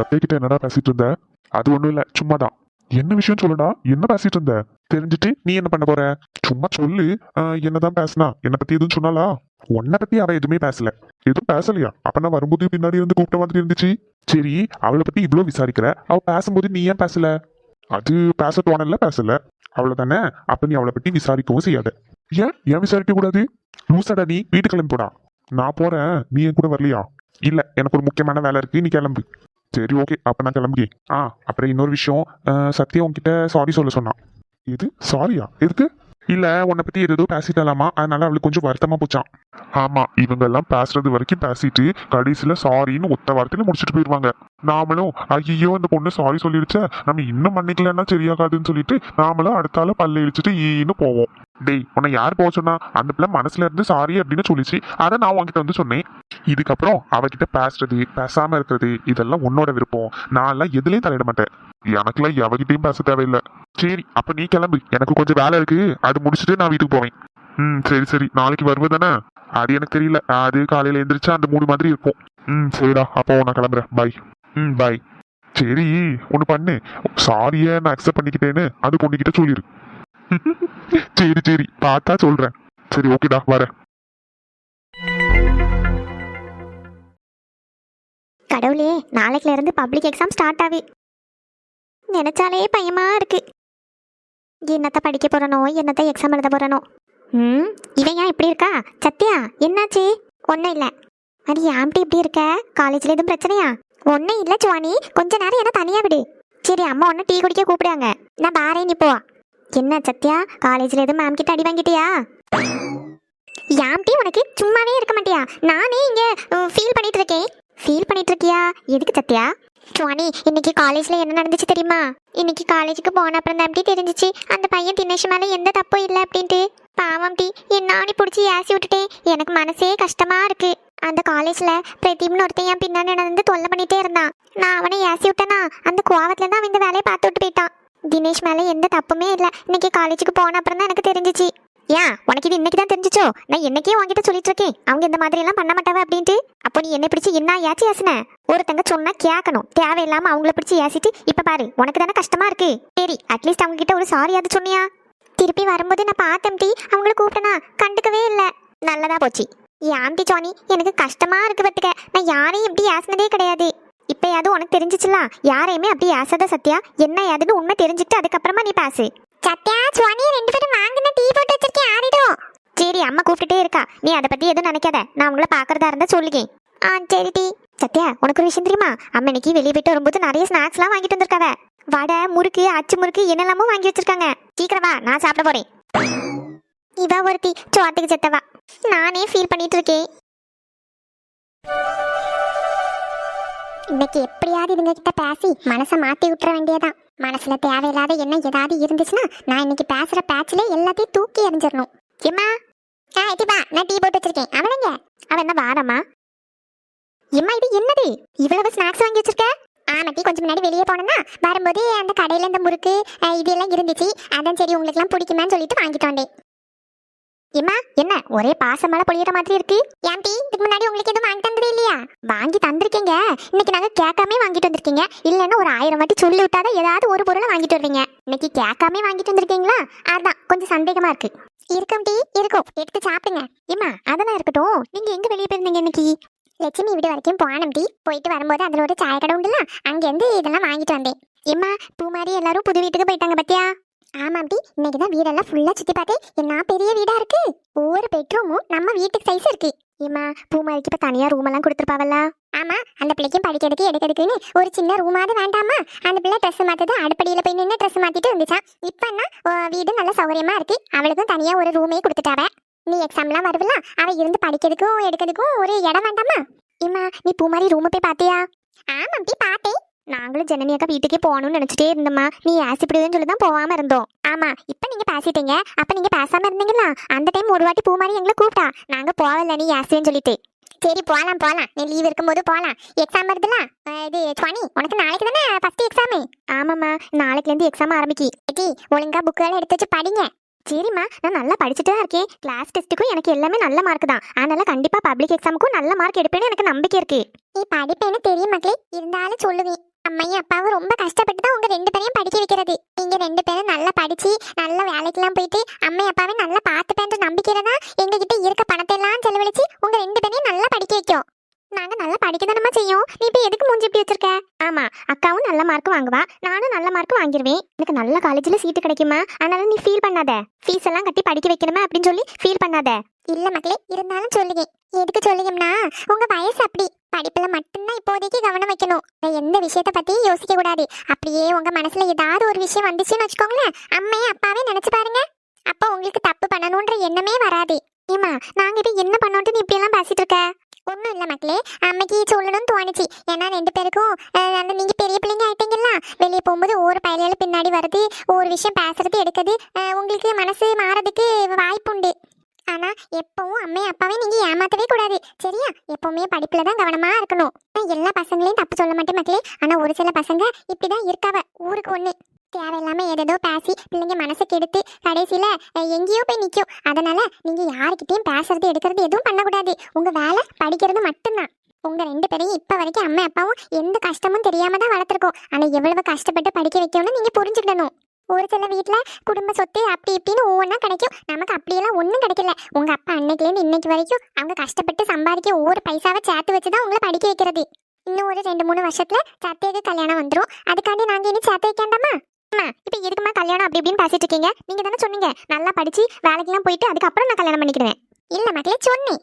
சத்யகிட்ட என்னடா பேசிட்டு இருந்த? அது ஒண்ணும் இல்ல சும்மாதான். என்ன விஷயம் சொல்லுடா? என்ன பேசிட்டு இருந்த? தெரிஞ்சுட்டு நீ என்ன பண்ண போற? சும்மா சொல்லு. ஆஹ், என்னதான் பேசினா? என்ன பத்தி எதுவும் சொன்னாலா உன்னை பத்தி அவ எதுவுமே பேசல. எதுவும் பேசலையா? அப்ப நான் வரும்போது பின்னாடி இருந்து கூப்பிட்ட மாதிரி இருந்துச்சு. சரி அவளை பத்தி இவ்வளவு விசாரிக்கிற? அவ பேசும்போது நீ ஏன் பேசல? அது பேச தோணல பேசல. அவ்வளவுதானே? அப்ப நீ அவளை பத்தி விசாரிக்கவும் செய்யாத. ஏன்? ஏன் விசாரிக்க கூடாது? லூசடா நீ? வீட்டு கிளம்பி போடா. நான் போறேன். நீ என் கூட வரலையா? இல்ல எனக்கு ஒரு முக்கியமான வேலை இருக்கு. நீ கிளம்பு. சரி ஓகே அப்போ நான் கிளம்புகி. ஆ அப்புறம் இன்னொரு விஷயம் சத்யா உன்கிட்ட சாரி சொல்ல சொன்னான். இது சாரியா எதுக்கு? இல்லை உன்னை பற்றி ஏதோ பேசிட்டலாமா? அதனால அவளுக்கு கொஞ்சம் வருத்தமாக போச்சான் ஆமாம் இவங்க எல்லாம் பேசுறது வரைக்கும் பேசிட்டு கடைசியில் சாரின்னு ஒத்த வார்த்தையில முடிச்சுட்டு போயிடுவாங்க நாமளும் ஐயோ அந்த பொண்ணு சாரி சொல்லிடுச்ச நம்ம இன்னும் மன்னிக்கலன்னா சரியாகாதுன்னு சொல்லிட்டு நாமளும் அடுத்தால பல்ல இழிச்சிட்டு ஈன்னு போவோம். டேய் உன்னை யார் போக சொன்னா? அந்த பிள்ளை மனசுல இருந்து சாரி அப்படின்னு சொல்லிச்சு. அதை நான் உங்ககிட்ட வந்து சொன்னேன். இதுக்கப்புறம் அவகிட்ட பேசுறது பேசாம இருக்கிறது இதெல்லாம் உன்னோட விருப்பம். நான் எல்லாம் எதுலயும் தலையிட மாட்டேன். எனக்குலாம் எவகிட்டையும் பேச தேவையில்லை. சரி அப்ப நீ கிளம்பு. எனக்கு கொஞ்சம் வேலை இருக்கு. அது முடிச்சுட்டு நான் வீட்டுக்கு போவேன். ம் சரி சரி. நாளைக்கு வருவதானே அது எனக்கு தெரியல. அது காலையில எந்திரிச்சா அந்த மூணு மாதிரி இருக்கும். ம் சரிடா. அப்போ நான் கிளம்புறேன். பாய் ம் பாய் சரி ஒன்று பண்ணு. சாரியை நான் அக்செப்ட் பண்ணிக்கிட்டேன்னு அது பொண்ணுக்கிட்ட சொல்லிடு சரி சரி பார்த்தா சொல்கிறேன் சரி ஓகேடா வரேன் கடவுளே நாளைக்குல இருந்து பப்ளிக் எக்ஸாம் ஸ்டார்ட் ஆகி நினைச்சாலே பயமா இருக்கு. என்னத்த படிக்க போறனோ என்னத்த எக்ஸாம் எழுத போறனோ. ம் இவன் ஏன் இப்படி இருக்கா? சத்யா என்னாச்சு? ஒன்றும் இல்லை. அது ஏன்ட்டு இப்படி இருக்க? காலேஜில் எதுவும் பிரச்சனையா? ஒன்றும் இல்லை சுவாணி. கொஞ்ச நேரம் என்ன தனியாக விடு. சரி அம்மா ஒன்று டீ குடிக்க கூப்பிடுவாங்க நான் பாரேன் நீ போ. என்ன சத்யா? காலேஜில் எதுவும் மேம் கிட்ட அடி வாங்கிட்டியா? யாம்டி உனக்கு சும்மாவே இருக்க மாட்டியா? நானே இங்கே ஃபீல் பண்ணிட்டு இருக்கேன் ஃபீல் பண்ணிட்டு இருக்கியா எதுக்கு சத்யா? சுவாணி இன்னைக்கு காலேஜ்ல என்ன நடந்துச்சு தெரியுமா? இன்னைக்கு காலேஜுக்கு போன அப்புறம் தான் எப்படி தெரிஞ்சிச்சு? அந்த பையன் தினேஷ் மேல எந்த தப்பும் இல்லை அப்படின்ட்டு. பாவம் டி என்னானி பிடிச்சி ஏசி விட்டுட்டேன். எனக்கு மனசே கஷ்டமா இருக்கு. அந்த காலேஜ்ல பிரதீப்னு ஒருத்தன் என் பின்னாடி நடந்து தொல்லை பண்ணிட்டே இருந்தான். நான் அவனை ஏசி விட்டேனா? அந்த கோவத்துல தான் அவன் இந்த வேலையை பார்த்து விட்டு போயிட்டான். தினேஷ் மேல எந்த தப்புமே இல்லை. இன்னைக்கு காலேஜுக்கு போன அப்புறம் தான் எனக்கு தெரிஞ்சிச்சு. ஏன்? உனக்கு இது இன்னைக்கு தான் தெரிஞ்சிச்சோ? நான் என்னைக்கே உன்கிட்ட சொல்லிட்டு இருக்கேன். அவங்க இந்த மாதிரி எல்லாம் பண்ண மாட்டாவ அப்படின்ட்டு? அப்போ நீ என்ன பிடிச்சி என்ன ஏச்சி ஏசின? ஒருத்தங்க சொன்னா கேட்கணும் தேவையில்லாம அவங்கள பிடிச்சி ஏசிட்டு இப்ப பாரு உனக்கு தானே கஷ்டமா இருக்கு? சரி அட்லீஸ்ட் அவங்க கிட்ட ஒரு சாரி அது சொன்னியா? திருப்பி வரும்போது நான் பார்த்தேன் டி. அவங்கள கூப்பிட்டனா? கண்டுக்கவே இல்லை. நல்லதா போச்சு. ஏன்டி ஜானி எனக்கு கஷ்டமா இருக்கு பத்துக்க நான் யாரையும் இப்படி ஏசினதே கிடையாது. இப்பயாவது உனக்கு தெரிஞ்சிச்சுல? யாரையுமே அப்படி ஏசாத சத்யா? என்ன ஏதுன்னு உண்மை தெரிஞ்சுட்டு அதுக்கப்புறமா நீ பேசு. சத்யா சுவானி ரெண்டு பேரும் வாங்கின டீ போட்டு வச்சிருக்கேன் ஆறிடும் சரி அம்மா கூப்பிட்டுட்டே இருக்கா. நீ அதை பத்தி எதுவும் நினைக்காத. நான் உங்களை பாக்குறதா இருந்தா சொல்லுங்க ஆ சரி டி. சத்யா உனக்கு ஒரு விஷயம் தெரியுமா? அம்மா இன்னைக்கு வெளியே போயிட்டு வரும்போது நிறைய ஸ்நாக்ஸ்லாம் வாங்கிட்டு வந்திருக்காவ வடை முறுக்கு அச்சு முறுக்கு என்னெல்லாமோ வாங்கி வச்சிருக்காங்க. சீக்கிரம் நான் சாப்பிட போறேன். இவ ஒருத்தி சோத்துக்கு செத்தவா. நானே ஃபீல் பண்ணிட்டு இருக்கேன் இன்னைக்கு எப்படியாவது இதுங்க கிட்ட பேசி மனசை மாத்தி விட்டுற வேண்டியதான் மனசுல தேவையில்லாத என்ன ஏதாவது இருந்துச்சுன்னா நான் இன்னைக்கு பேசுற பேச்சிலே எல்லாத்தையும் தூக்கி எறிஞ்சிடணும். ஏமா ஆ எட்டிப்பா நான் டீ போட்டு வச்சிருக்கேன். அவளைங்க அவன் என்ன வாரம்மா? எம்மா இது என்னது? இவ்வளவு ஸ்நாக்ஸ் வாங்கி வச்சிருக்க? ஆமா கொஞ்சம் முன்னாடி வெளியே போனேன்னா வரும்போது அந்த கடையில இந்த முறுக்கு இதெல்லாம் இருந்துச்சு. அதான் சரி உங்களுக்குலாம் பிடிக்குமான்னு சொல்லிட்டு வாங்கிட்டு வந்தேன். இம்மா என்ன ஒரே பாசமழை பொழியிற மாதிரி இருக்கு? ஏன்டி இதுக்கு முன்னாடி உங்களுக்கு எதுவும் வாங்கி தந்ததே இல்லையா? வாங்கி தந்திருக்கீங்க. இன்னைக்கு நாங்க கேட்காம வாங்கிட்டு வந்திருக்கீங்க. இல்லைன்னா ஒரு ஆயிரம் வாட்டி சொல்லி விட்டாதான் ஏதாவது ஒரு பொருளை வாங்கிட்டு வருவீங்க. இன்னைக்கு கேட்காம வாங்கிட்டு வந்திருக்கீங்களா? அதான் கொஞ்சம் சந்தேகமா இருக்கு. இருக்கும் டீ இருக்கும். எடுத்து சாப்பிடுங்க. இம்மா அதெல்லாம் இருக்கட்டும். நீங்க எங்க வெளியே போயிருந்தீங்க இன்னைக்கு? லட்சுமி வீடு வரைக்கும் போனோம் டீ. போயிட்டு வரும்போது அதுல ஒரு சாய கடை உண்டுல அங்கேருந்து இதெல்லாம் வாங்கிட்டு வந்தேன். இம்மா பூ மாதிரி எல்லாரும் புது வீட்டுக்கு போயிட்டாங்க பத்தியா? ஆமா டி இன்னைக்கு தான் வீடெல்லாம் ஃபுல்லா சுத்தி பார்த்தேன் என்ன பெரிய வீடா இருக்கு. ஒவ்வொரு பெட்ரூமும் நம்ம வீட்டுக்கு சைஸ் இருக்கு. ஏம்மா பூமாரிக்கு இப்ப தனியா ரூம் எல்லாம் கொடுத்துருப்பாவல்ல? ஆமா அந்த பிள்ளைக்கும் படிக்கிறதுக்கு எடுக்கிறதுக்குன்னு ஒரு சின்ன ரூமாவது வேண்டாமா? அந்த பிள்ளை ட்ரெஸ் மாத்தது அடுப்படியில போய் நின்று ட்ரெஸ் மாத்திட்டு இருந்துச்சான் இப்பன்னா என்ன? வீடு நல்ல சௌகரியமா இருக்கு. அவளுக்கும் தனியா ஒரு ரூமே கொடுத்துட்டாவ. நீ எக்ஸாம்லாம் வருவல அவ இருந்து படிக்கிறதுக்கும் எடுக்கிறதுக்கும் ஒரு இடம் வேண்டாமா? இம்மா நீ பூமாரி ரூம் போய் பாத்தியா ஆமாம் டி பார்த்தேன். நாங்களும் ஜனனியாக்கா வீட்டுக்கே போகணும்னு நினச்சிட்டே இருந்தோம்மா. நீ ஆசிப்பிடுவேன்னு சொல்லி தான் போகாமல் இருந்தோம். ஆமாம் இப்போ நீங்கள் பேசிட்டீங்க. அப்போ நீங்கள் பேசாமல் இருந்தீங்களா? அந்த டைம் ஒரு வாட்டி பூமாரி எங்களை கூப்பிட்டா. நாங்கள் போகல நீ ஆசுவேன்னு சொல்லிட்டு. சரி போகலாம் போகலாம் நீ லீவ் இருக்கும்போது போகலாம் எக்ஸாம் வருதுல இது துவனி உனக்கு நாளைக்கு தானே ஃபஸ்ட்டு எக்ஸாமு ஆமாம்மா நாளைக்குலேருந்து எக்ஸாம் ஆரம்பிக்கி. ஏடி ஒழுங்காக புக்கெல்லாம் எடுத்து வச்சு படிங்க. சரிம்மா நான் நல்லா படிச்சுட்டு தான் இருக்கேன் கிளாஸ் டெஸ்ட்டுக்கும் எனக்கு எல்லாமே நல்ல மார்க் தான். அதனால கண்டிப்பாக பப்ளிக் எக்ஸாமுக்கும் நல்ல மார்க் எடுப்பேன்னு எனக்கு நம்பிக்கை இருக்கு. நீ படிப்பேன்னு தெரியும் மக்களே. இருந்தாலும் சொல்லுவேன். அம்மையும் அப்பாவும் ரொம்ப கஷ்டப்பட்டு தான் உங்க ரெண்டு பேரையும் படிக்க வைக்கிறது. நீங்க ரெண்டு பேரும் நல்லா படிச்சு நல்ல வேலைக்கெல்லாம் போயிட்டு அம்மை அப்பாவை நல்லா பார்த்துப்பேன்ற நம்பிக்கையில தான் எங்க கிட்ட இருக்க பணத்தை எல்லாம் செலவழிச்சு உங்க ரெண்டு பேரையும் நல்லா படிக்க வைக்கும். நாங்க நல்லா படிக்க தானமா செய்யும். நீ இப்ப எதுக்கு மூஞ்சி இப்படி வச்சிருக்க? ஆமா அக்காவும் நல்ல மார்க் வாங்குவா. நானும் நல்ல மார்க் வாங்கிருவேன். எனக்கு நல்ல காலேஜ்ல சீட்டு கிடைக்குமா? அதனால நீ ஃபீல் பண்ணாத. ஃபீஸ் எல்லாம் கட்டி படிக்க வைக்கணுமா? அப்படின்னு சொல்லி ஃபீல் பண்ணாத. இல்ல மக்களே இருந்தாலும் சொல்லுங்க. எதுக்கு சொல்லுங்கன்னா உங்க வயசு அப்படி. படிப்புல மட்டும்தான் இப்போதைக்கு கவனம் வைக்கணும். எந்த விஷயத்த பத்தியும் யோசிக்க கூடாது. அப்படியே உங்க மனசுல ஏதாவது ஒரு விஷயம் வந்துச்சுன்னு வச்சுக்கோங்களேன் அம்மையே அப்பாவே நினைச்சு பாருங்க. அப்ப உங்களுக்கு தப்பு பண்ணணும்ன்ற எண்ணமே வராது. ஏமா நாங்க இப்ப என்ன பண்ணோம்னு இப்படி எல்லாம் பேசிட்டு இருக்க? ஒன்றும் இல்லை மக்களே அம்மைக்கு சொல்லணும்னு தோணுச்சு. ஏன்னா ரெண்டு பேருக்கும் அந்த நீங்கள் பெரிய பிள்ளைங்க ஆயிட்டீங்களா வெளியே போகும்போது ஒவ்வொரு பயலால பின்னாடி வருது ஒவ்வொரு விஷயம் பேசுறது எடுக்கிறது உங்களுக்கு மனசு மாறதுக்கு வாய்ப்புண்டு. ஆனா எப்பவும் அம்மையும் அப்பாவே நீங்க ஏமாத்தவே கூடாது. சரியா? எப்பவுமே படிப்புல தான் கவனமா இருக்கணும். எல்லா பசங்களையும் தப்பு சொல்ல மாட்டேன் மக்களே. ஆனா ஒரு சில பசங்க இப்படிதான் இருக்காவ. ஊருக்கு ஒண்ணு. தேவையில்லாம ஏதேதோ பேசி பிள்ளைங்க மனசை கெடுத்து கடைசியில எங்கேயோ போய் நிக்கும். அதனால நீங்க யாருக்கிட்டையும் பேசுறது எடுக்கிறது எதுவும் பண்ணக்கூடாது. உங்க வேலை படிக்கிறது மட்டும்தான். உங்க ரெண்டு பேரையும் இப்ப வரைக்கும் அம்மா அப்பாவும் எந்த கஷ்டமும் தெரியாம தான் வளர்த்துருக்கோம். ஆனா எவ்வளவு கஷ்டப்பட்டு படிக்க வைக்கணும்னு நீங்க புரிஞ்சுக்கிடணும். ஒரு சில வீட்டில் குடும்ப சொத்து அப்படி இப்படின்னு ஒவ்வொன்றா கிடைக்கும். நமக்கு அப்படியெல்லாம் ஒன்றும் கிடைக்கல. உங்க அப்பா அன்னைக்குலேருந்து இன்னைக்கு வரைக்கும் அவங்க கஷ்டப்பட்டு சம்பாதிக்க ஒவ்வொரு பைசாவை சேர்த்து வச்சு தான் உங்களை படிக்க வைக்கிறது. இன்னும் ஒரு ரெண்டு மூணு வருஷத்துல சத்தியக்கு கல்யாணம் வந்துரும். அதுக்காண்டி நாங்க இனி சேர்த்து வைக்காண்டாமா அம்மா இப்போ எதுக்குமா கல்யாணம் அப்படி இப்படின்னு பேசிட்டு இருக்கீங்க? நீங்க தானே சொன்னீங்க. நல்லா படிச்சு வேலைக்கெல்லாம் போயிட்டு அதுக்கப்புறம் நான் கல்யாணம் பண்ணிக்கிறேன் இல்ல மக்களே சொன்னேன்.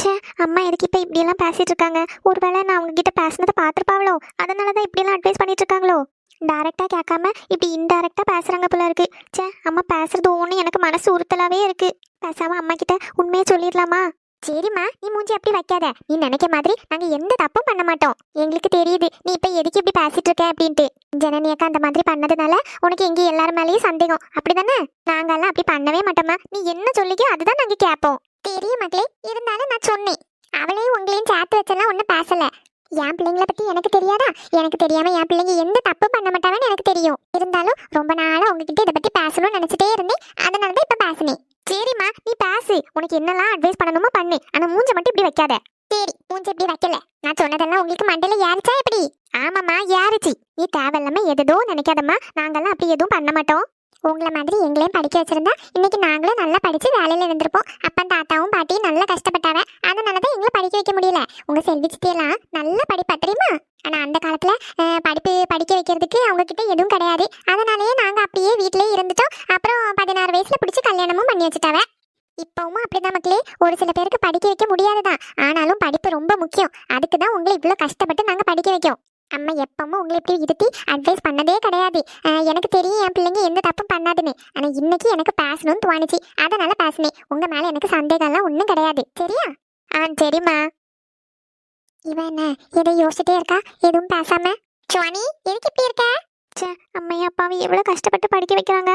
சே அம்மா எதுக்கு இப்போ இப்படியெல்லாம் பேசிட்டு இருக்காங்க? ஒருவேளை நான் அவங்க கிட்ட பேசினதை பார்த்துருப்பாங்களோ? அதனால தான் இப்படியெல்லாம் அட்வைஸ் பண்ணிட்டு இருக்காங்களோ? டைரக்டா கேட்காம இப்படி இன்டைரக்டாக பேசுறாங்க போல இருக்கு. ச்சே அம்மா பேசுறது ஒன்று எனக்கு மனசு உறுத்தலாவே இருக்கு. பேசாமல் அம்மா கிட்ட உண்மையை சொல்லிடலாமா? சரிம்மா நீ மூஞ்சி அப்படி வைக்காத. நீ நினைக்க மாதிரி நாங்கள் எந்த தப்பும் பண்ண மாட்டோம். எங்களுக்கு தெரியுது நீ இப்போ எதுக்கு இப்படி பேசிட்டு இருக்க அப்படின்ட்டு. ஜனனி அக்கா அந்த மாதிரி பண்ணதுனால உனக்கு எங்கே எல்லாரும் மேலேயும் சந்தேகம். அப்படிதானே? நாங்கெல்லாம் அப்படி பண்ணவே மாட்டோம்மா நீ என்ன சொல்லிக்கோ அதுதான் நாங்கள் கேட்போம் தெரியும் மக்களே இருந்தாலும் நான் சொன்னேன். அவளையும் உங்களையும் சேர்த்து வச்செல்லாம் ஒன்றும் பேசலை. என் பிள்ளைங்கள பத்தி எனக்கு தெரியாதா? எனக்கு தெரியாம என் பிள்ளைங்க எந்த தப்பு பண்ண மாட்டாங்கன்னு எனக்கு தெரியும். இருந்தாலும் ரொம்ப நாளா உங்ககிட்ட இதை பத்தி பேசணும்னு நினைச்சிட்டே இருந்தேன். அதனால தான் இப்ப பேசினேன். சரிம்மா நீ பேசு. உனக்கு என்னெல்லாம் அட்வைஸ் பண்ணணுமோ பண்ணு. ஆனா மூஞ்ச மட்டும் இப்படி வைக்காத. சரி மூஞ்ச இப்படி வைக்கல. நான் சொன்னதெல்லாம் உங்களுக்கு மண்டையில ஏறிச்சா எப்படி? ஆமாம்மா ஏறிச்சு. நீ தேவையில்லாம எதுவும் நினைக்காதம்மா. நாங்கெல்லாம் அப்படி எதுவும் பண்ண மாட்டோம். உங்களை மாதிரி எங்களையும் படிக்க வச்சிருந்தா இன்னைக்கு நாங்களும் நல்லா படிச்சு வேலையில இருந்திருப்போம். அப்பன் தாத்தாவும் பாட்டியும் நல்லா கஷ்டப்பட்டாவ. அதனாலதான் எங்களை படிக்க வைக்க முடியல. உங்க செல்வி சித்தியெல்லாம் நல்லா படிப்பா தெரியுமா? ஆனா அந்த காலத்துல படிப்பு படிக்க வைக்கிறதுக்கு அவங்க கிட்ட எதுவும் கிடையாது. அதனாலயே நாங்க அப்படியே வீட்டிலே இருந்துட்டோம். அப்புறம் பதினாறு வயசுல பிடிச்சி கல்யாணமும் பண்ணி வச்சுட்டாவே. இப்பவும் அப்படிதான் மக்களே. ஒரு சில பேருக்கு படிக்க வைக்க முடியாதுதான். ஆனாலும் படிப்பு ரொம்ப முக்கியம். அதுக்கு தான் உங்களை இவ்வளோ கஷ்டப்பட்டு நாங்க படிக்க வைக்கோம் அம்மா எப்பவும் உங்களை இப்படி இருத்தி அட்வைஸ் பண்ணதே கிடையாது. எனக்கு தெரியும் என் பிள்ளைங்க எந்த தப்பும் பண்ணாதுன்னு. ஆனால் இன்னைக்கு எனக்கு பேசணும்னு தோணுச்சு. அதனால பேசினேன். உங்கள் மேலே எனக்கு சந்தேகம்லாம் ஒன்றும் கிடையாது. சரியா? ஆ சரிம்மா. இவன் என்ன எதை யோசிச்சுட்டே இருக்கா? எதுவும் பேசாம? சுவானி எதுக்கு இப்படி இருக்க? ச்சே அம்மையும் அப்பாவும் எவ்வளவு கஷ்டப்பட்டு படிக்க வைக்கிறாங்க.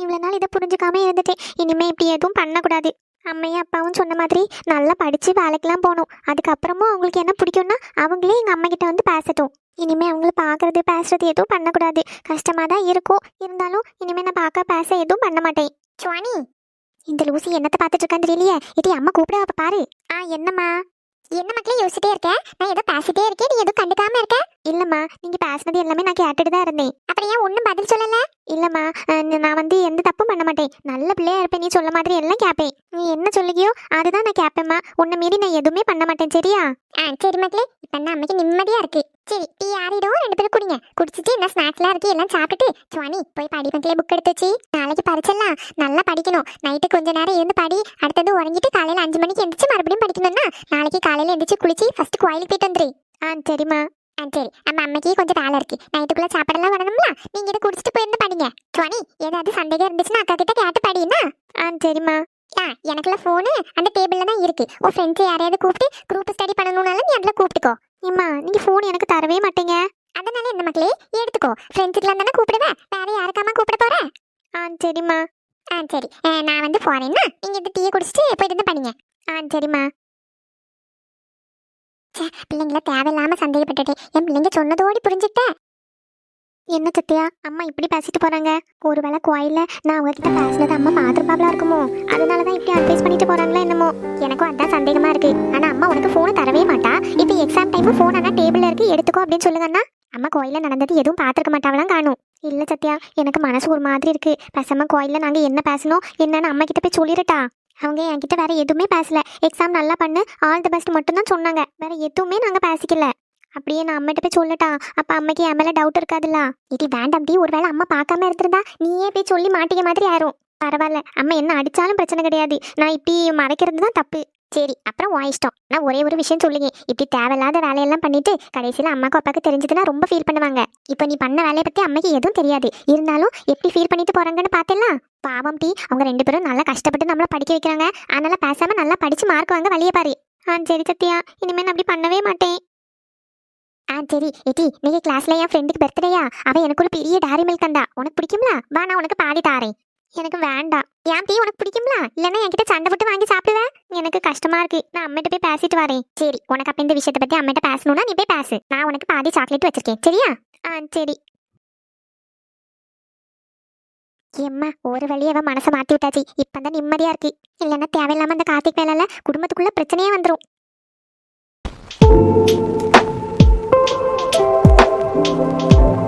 இவ்வளோ நாள் இதை புரிஞ்சுக்காம இருந்துட்டேன். இனிமேல் இப்படி எதுவும் பண்ணக்கூடாது. அம்மையும் அப்பாவும் சொன்ன மாதிரி நல்லா படிச்சு வேலைக்கெலாம் போகணும். அதுக்கப்புறமும் அவங்களுக்கு என்ன பிடிக்கும்னா அவங்களே எங்கள் அம்மா கிட்ட வந்து பேசட்டும். இனிமே அவங்கள பார்க்கறது பேசுறது எதுவும் பண்ணக்கூடாது. கஷ்டமா தான் இருக்கும். இருந்தாலும் இனிமே நான் பார்க்க பேச எதுவும் பண்ண மாட்டேன். சுவானி இந்த லூசி என்னத்தை பார்த்துட்டு இருக்கான்னு தெரியலையே. இது அம்மா கூப்பிட அப்போ பாரு. ஆ என்னம்மா? என்ன மக்களே யோசிச்சிட்டே இருக்கேன் நான் ஏதோ பேசிட்டே இருக்கேன். நீ எதுவும் கண்டுக்காம இருக்க? இல்லம்மா நீங்க பேசுனது எல்லாமே நான் கேட்டுட்டு தான் இருந்தேன். அப்புறம் ஏன் ஒன்றும் பதில் சொல்லல? இல்லம்மா நான் வந்து எந்த தப்பும் பண்ண மாட்டேன். நல்ல பிள்ளையா இருப்பேன் நீ சொல்ல மாதிரி எல்லாம் கேட்பேன் நீ என்ன சொல்லுகியோ அதுதான் நான் கேட்பேம்மா உன்னை மீறி நான் எதுவுமே பண்ண மாட்டேன் சரியா? ஆ சரி மக்களே இப்போ என்ன அம்மைக்கு நிம்மதியா இருக்கு. சரி டீ ஆறிடும் ரெண்டு பேரும் குடிங்க. குடிச்சிட்டு என்ன ஸ்நாக்ஸ்லாம் இருக்கு எல்லாம் சாப்பிட்டுட்டு சுவானி போய் படி மக்களே புக் எடுத்து வச்சு நாளைக்கு பரிச்செல்லாம் நல்லா படிக்கணும். நைட்டு கொஞ்ச நேரம் இருந்து படி அடுத்தது உறங்கிட்டு காலையில அஞ்சு மணிக்கு எந்திரிச்சு மறுபடியும் படிக்கணும்னா நாளைக்கு காலையில எந்திரிச்சு குளிச்சு ஃபர்ஸ்ட் கோயிலுக்கு போயிட்டு வந்துரு. ஆ சரிம்மா. ஆ சரி நம்ம அம்மைக்கு கொஞ்சம் வேலை இருக்கு. நைட்டுக்குள்ள சாப்பாடெல்லாம் வரணும்ல? நீங்க இதை குடிச்சிட்டு போயிருந்து படிங்க. துவனி ஏதாவது சந்தேகம் இருந்துச்சுன்னா அக்கா கிட்ட கேட்டு படினா ஆ சரிம்மா. ஆ எனக்குள்ள ஃபோனு அந்த டேபிள்ல தான் இருக்கு. உன் ஃப்ரெண்ட்ஸ் யாரையாவது கூப்பிட்டு குரூப் ஸ்டடி பண்ணணும்னாலும் நீ அதில் கூப்பிட்டுக்கோ. இம்மா நீங்க ஃபோன் எனக்கு தரவே மாட்டீங்க. அதனால என்ன மக்களே எடுத்துக்கோ. ஃப்ரெண்ட்ஸுக்குலாம் தானே கூப்பிடுவேன் வேற யாருக்காம கூப்பிட போறேன் ஆ சரிம்மா. ஆ சரி. நான் வந்து போறேன்னா நீங்க இந்த டீயை குடிச்சிட்டு போயிட்டு வந்து ஆ சரிம்மா. பிள்ளைங்கள தேவையில்லாம சந்தேகப்பட்டுட்டேன் என் பிள்ளைங்க சொன்னதோடி புரிஞ்சுக்கிட்டேன் என்ன சத்தியா அம்மா இப்படி பேசிட்டு போறாங்க. ஒருவேளை கோயில்ல நான் அவங்க கிட்ட பேசினது அம்மா பாத்திருப்பாப்ல இருக்குமோ? அதனாலதான் இப்படி அட்வைஸ் பண்ணிட்டு போறாங்களா என்னமோ? எனக்கும் அதான் சந்தேகமா இருக்கு. ஆனா அம்மா உனக்கு போனை தரவே மாட்டா. இப்போ எக்ஸாம் டைம் போன் ஆனா டேபிள்ல இருக்கு. எடுத்துக்கோ அப்படின்னு சொல்லுங்கன்னா அம்மா கோயில நடந்தது எதுவும் பார்த்துருக்க மாட்டாவெல்லாம் காணும். இல்ல சத்யா எனக்கு மனசு ஒரு மாதிரி இருக்கு. பேசாம கோயில்ல நாங்க என்ன பேசணும் என்னன்னு அம்மா கிட்ட போய் சொல்லிடட்டா அவங்க என்கிட்ட வேற எதுவுமே பேசல. எக்ஸாம் நல்லா பண்ணு. ஆல் தி பெஸ்ட் மட்டும்தான் சொன்னாங்க. வேற எதுவுமே நாங்க பேசிக்கல. அப்படியே நான் அம்மிட்ட போய் சொல்லட்டா? அப்ப அம்மைக்கு என் மேல டவுட் இருக்காதுல்ல? இது வேண்டாம் டி. ஒருவேளை அம்மா பார்க்காம இருந்திருந்தா நீயே போய் சொல்லி மாட்டிக்க மாதிரி ஆயிரும். பரவாயில்ல. அம்மா என்ன அடிச்சாலும் பிரச்சனை கிடையாது. நான் இப்படி மறைக்கிறது தான் தப்பு. சரி அப்புறம் உன் இஷ்டம். நான் ஒரே ஒரு விஷயம் சொல்லுங்க. இப்படி தேவையில்லாத வேலையெல்லாம் பண்ணிட்டு கடைசியில் அம்மாக்கும் அப்பாவுக்கு தெரிஞ்சதுன்னா ரொம்ப ஃபீல் பண்ணுவாங்க. இப்போ நீ பண்ண வேலையை பற்றி அம்மைக்கு எதுவும் தெரியாது. இருந்தாலும் எப்படி ஃபீல் பண்ணிட்டு போறாங்கன்னு பார்த்தேன்னா பாவம் டி அவங்க ரெண்டு பேரும் நல்லா கஷ்டப்பட்டு நம்மளை படிக்க வைக்கிறாங்க. அதனால பேசாம நல்லா படிச்சு மார்க் வாங்க வழியை பாரு. ஆ சரி சத்யா. இனிமேல் நான் அப்படி பண்ணவே மாட்டேன். ஆ சரி. எட்டி நீங்க கிளாஸ்ல என் ஃப்ரெண்டுக்கு பர்த்டேயா அவன் எனக்கு ஒரு பெரிய டாரி மில்க் தந்தா. உனக்கு பிடிக்கும்ல? வா நான் உனக்கு பாதி தாரேன். எனக்கு வேண்டாம். ஏன் டீ உனக்கு பிடிக்கும்ல? இல்லைன்னா என்கிட்ட சண்டை போட்டு வாங்கி சாப்பிடுவேன் எனக்கு கஷ்டமா இருக்கு. நான் அம்மிட்ட போய் பேசிட்டு வரேன். சரி உனக்கு அப்ப இந்த விஷயத்தை பத்தி அம்மிட்ட பேசணும்னா நீ போய் பேசு. நான் உனக்கு பாதி சாக்லேட் வச்சிருக்கேன். சரியா? ஆ சரி. எம்மா ஒரு வழியை அவன் மனசை மாற்றி விட்டாச்சு. இப்போ நிம்மதியா இருக்கு. இல்லைன்னா தேவையில்லாம அந்த கார்த்திக் வேலையில குடும்பத்துக்குள்ள பிரச்சனையே வந்துடும் Thank you.